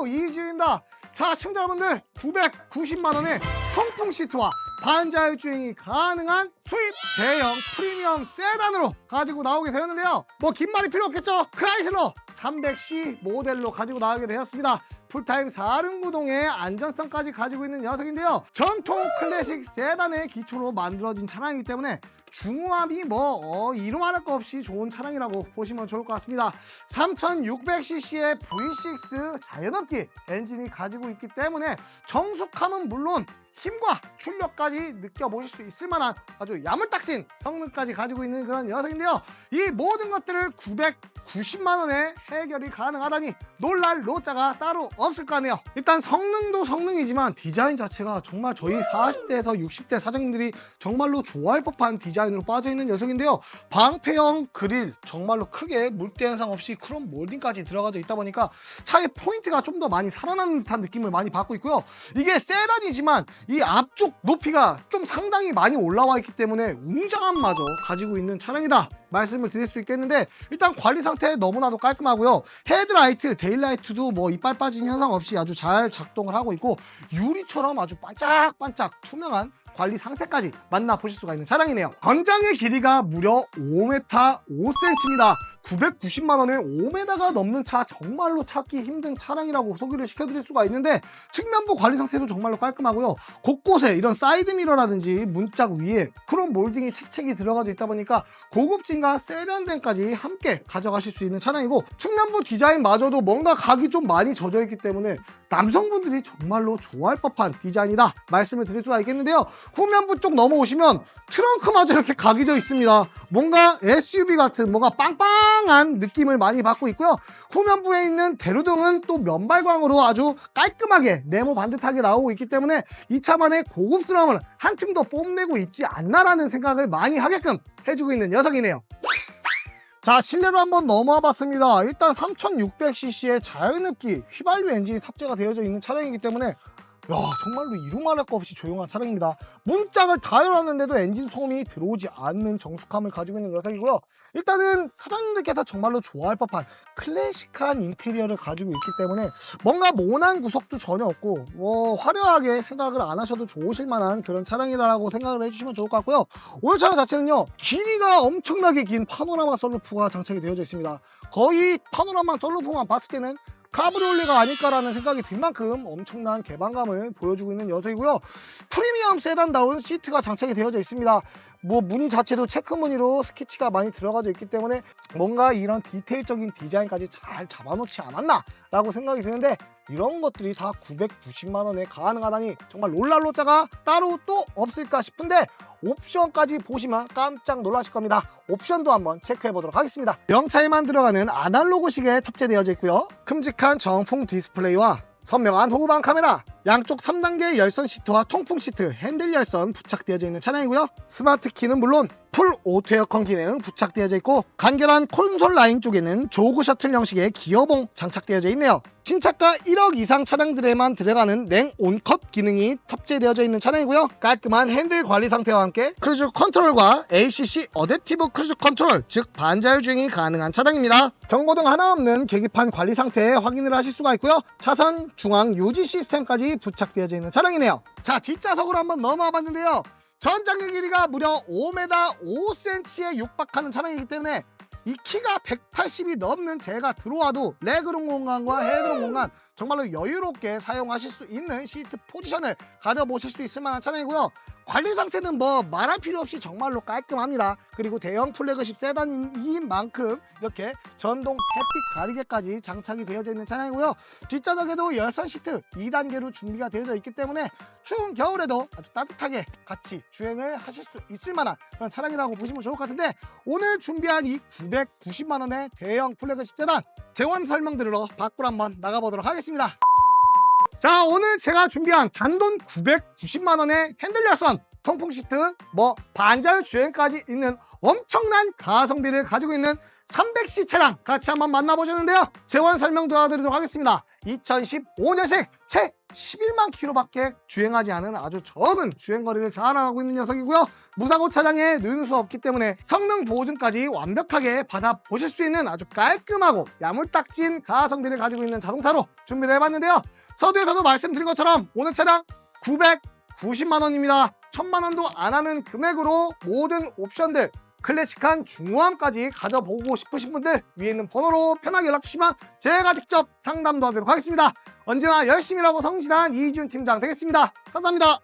바로 이지입니다. 자, 시청자 여러분들 990만 원의 통풍 시트와 반자율 주행이 가능한 수입 대형 프리미엄 세단으로 가지고 나오게 되었는데요. 뭐 긴 말이 필요 없겠죠? 크라이슬러 300C 모델로 가지고 나오게 되었습니다. 풀타임 4륜구동의 안전성까지 가지고 있는 녀석인데요. 전통 클래식 세단의 기초로 만들어진 차량이기 때문에 중후함이 뭐 어, 이루말할 거 없이 좋은 차량이라고 보시면 좋을 것 같습니다. 3600cc의 V6 자연업기 엔진이 가지고 있기 때문에 정숙함은 물론 힘과 출력까지 느껴보실 수 있을 만한 아주 야물딱진 성능까지 가지고 있는 그런 녀석인데요. 이 모든 것들을 990만 원에 해결이 가능하다니 놀랄 로자가 따로 없을 거 아니에요. 일단 성능도 성능이지만 디자인 자체가 정말 저희 40대에서 60대 사장님들이 정말로 좋아할 법한 디자인으로 빠져있는 녀석인데요. 방패형 그릴 정말로 크게 물때 현상 없이 크롬 몰딩까지 들어가져 있다 보니까 차의 포인트가 좀 더 많이 살아나는 듯한 느낌을 많이 받고 있고요. 이게 세단이지만 이 앞쪽 높이가 좀 상당히 많이 올라와 있기 때문에 웅장함마저 가지고 있는 차량이다 말씀을 드릴 수 있겠는데 일단 관리 상태 너무나도 깔끔하고요. 헤드라이트 데일라이트도 뭐 이빨 빠진 현상 없이 아주 잘 작동을 하고 있고 유리처럼 아주 반짝반짝 투명한 관리 상태까지 만나보실 수가 있는 차량이네요. 전장의 길이가 무려 5m 5cm입니다 990만 원에 5m가 넘는 차 정말로 찾기 힘든 차량이라고 소개를 시켜드릴 수가 있는데 측면부 관리 상태도 정말로 깔끔하고요. 곳곳에 이런 사이드 미러라든지 문짝 위에 크롬 몰딩이 책책이 들어가져 있다 보니까 고급진과 세련됨까지 함께 가져가실 수 있는 차량이고 측면부 디자인마저도 뭔가 각이 좀 많이 젖어 있기 때문에 남성분들이 정말로 좋아할 법한 디자인이다 말씀을 드릴 수가 있겠는데요. 후면부 쪽 넘어오시면 트렁크마저 이렇게 각이 져 있습니다. 뭔가 SUV 같은 뭔가 빵빵한 느낌을 많이 받고 있고요. 후면부에 있는 대루등은 또 면발광으로 아주 깔끔하게 네모 반듯하게 나오고 있기 때문에 이 차만의 고급스러움을 한층 더 뽐내고 있지 않나라는 생각을 많이 하게끔 해주고 있는 녀석이네요 자 실내로 한번 넘어와 봤습니다. 일단 3600cc의 자연흡기 휘발유 엔진이 탑재가 되어져 있는 차량이기 때문에 야 정말로 이루말할 거 없이 조용한 차량입니다. 문짝을 다 열었는데도 엔진 소음이 들어오지 않는 정숙함을 가지고 있는 녀석이고요. 일단은 사장님들께서 정말로 좋아할 법한 클래식한 인테리어를 가지고 있기 때문에 뭔가 모난 구석도 전혀 없고 뭐 화려하게 생각을 안 하셔도 좋으실 만한 그런 차량이라고 생각을 해주시면 좋을 것 같고요. 오늘 차량 자체는요 길이가 엄청나게 긴 파노라마 썬루프가 장착이 되어져 있습니다. 거의 파노라마 썬루프만 봤을 때는 카브리올레가 아닐까라는 생각이 들 만큼 엄청난 개방감을 보여주고 있는 녀석이고요. 프리미엄 세단다운 시트가 장착이 되어져 있습니다. 뭐 무늬 자체도 체크 무늬로 스케치가 많이 들어가져 있기 때문에 뭔가 이런 디테일적인 디자인까지 잘 잡아놓지 않았나 라고 생각이 드는데 이런 것들이 다 990만 원에 가능하다니 정말 롤랄로자가 따로 또 없을까 싶은데 옵션까지 보시면 깜짝 놀라실 겁니다. 옵션도 한번 체크해 보도록 하겠습니다. 명차에만 들어가는 아날로그 시계 탑재되어져 있고요. 큼직한 정품 디스플레이와 선명한 후방 카메라 양쪽 3단계 열선 시트와 통풍 시트, 핸들 열선 부착되어져 있는 차량이고요. 스마트 키는 물론 풀 오토 에어컨 기능 부착되어져 있고 간결한 콘솔 라인 쪽에는 조그 셔틀 형식의 기어봉 장착되어져 있네요. 신차가 1억 이상 차량들에만 들어가는 냉 온컷 기능이 탑재되어져 있는 차량이고요. 깔끔한 핸들 관리 상태와 함께 크루즈 컨트롤과 ACC 어댑티브 크루즈 컨트롤 즉 반자율 주행이 가능한 차량입니다. 경고등 하나 없는 계기판 관리 상태 확인을 하실 수가 있고요. 차선 중앙 유지 시스템까지 부착되어져 있는 차량이네요. 자 뒷좌석으로 한번 넘어와 봤는데요. 전장의 길이가 무려 5m 5cm에 육박하는 차량이기 때문에 이 키가 180이 넘는 제가 들어와도 레그룸 공간과 헤드룸 공간 정말로 여유롭게 사용하실 수 있는 시트 포지션을 가져보실 수 있을 만한 차량이고요. 관리 상태는 뭐 말할 필요 없이 정말로 깔끔합니다. 그리고 대형 플래그십 세단인 만큼 이렇게 전동 햇빛 가리개까지 장착이 되어져 있는 차량이고요. 뒷좌석에도 열선 시트 2단계로 준비가 되어져 있기 때문에 추운 겨울에도 아주 따뜻하게 같이 주행을 하실 수 있을 만한 그런 차량이라고 보시면 좋을 것 같은데 오늘 준비한 이 990만 원의 대형 플래그십 세단 재원 설명 들으러 밖으로 한번 나가보도록 하겠습니다. 자 오늘 제가 준비한 단돈 990만 원의 핸들 열선 통풍 시트, 뭐 반자율 주행까지 있는 엄청난 가성비를 가지고 있는 300C 차량 같이 한번 만나보셨는데요. 재원 설명 도와드리도록 하겠습니다. 2015년식 채 11만 킬로밖에 주행하지 않은 아주 적은 주행거리를 자랑하고 있는 녀석이고요. 무사고 차량에 누수 없기 때문에 성능 보증까지 완벽하게 받아보실 수 있는 아주 깔끔하고 야물딱진 가성비를 가지고 있는 자동차로 준비를 해봤는데요. 서두에서도 말씀드린 것처럼 오늘 차량 990만 원입니다. 1000만 원도 안 하는 금액으로 모든 옵션들 클래식한 중후함까지 가져보고 싶으신 분들 위에 있는 번호로 편하게 연락 주시면 제가 직접 상담 도와드리도록 하겠습니다. 언제나 열심히 일하고 성실한 이준 팀장 되겠습니다. 감사합니다.